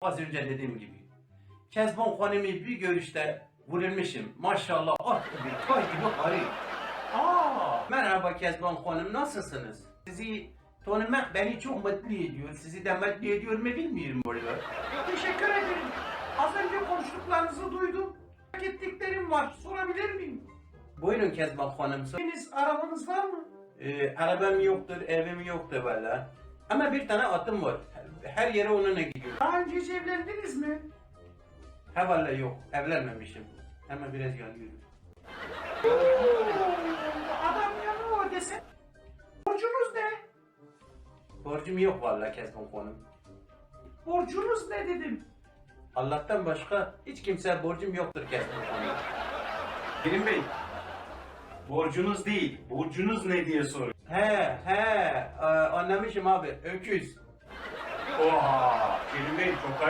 Az önce dediğim gibi. Kezban Hanım'ı bir görüşte vurulmuşum. Maşallah at gibi, tay gibi karı. Aa, merhaba Kezban Hanım, nasılsınız? Sizi tanımak beni çok mutlu ediyor. Sizi de mutlu ediyor mu bilmiyorum burada. Teşekkür ederim. Az önce konuştuklarınızı duydum. Merak ettiklerim var. Sorabilir miyim? Buyurun Kezban Hanım. Deniz arabanız var mı? Ee, arabam yoktur, evim yoktur valla. Ama bir tane atım var. Her yere onunla gidiyorum. Daha önce hiç evlendiniz mi? Ha valla yok, evlenmemişim. Ama biraz yanıyorum. Adam yanıyor desen. Borcunuz ne? Borcum yok valla Kezban Hanım. Borcunuz ne dedim? Allah'tan başka hiç kimseye borcum yoktur Kezban Hanım. Kerim Bey, borcunuz değil, burcunuz ne diye soruyor. He he anlamışım abi öküz. Oha, Kerim çok.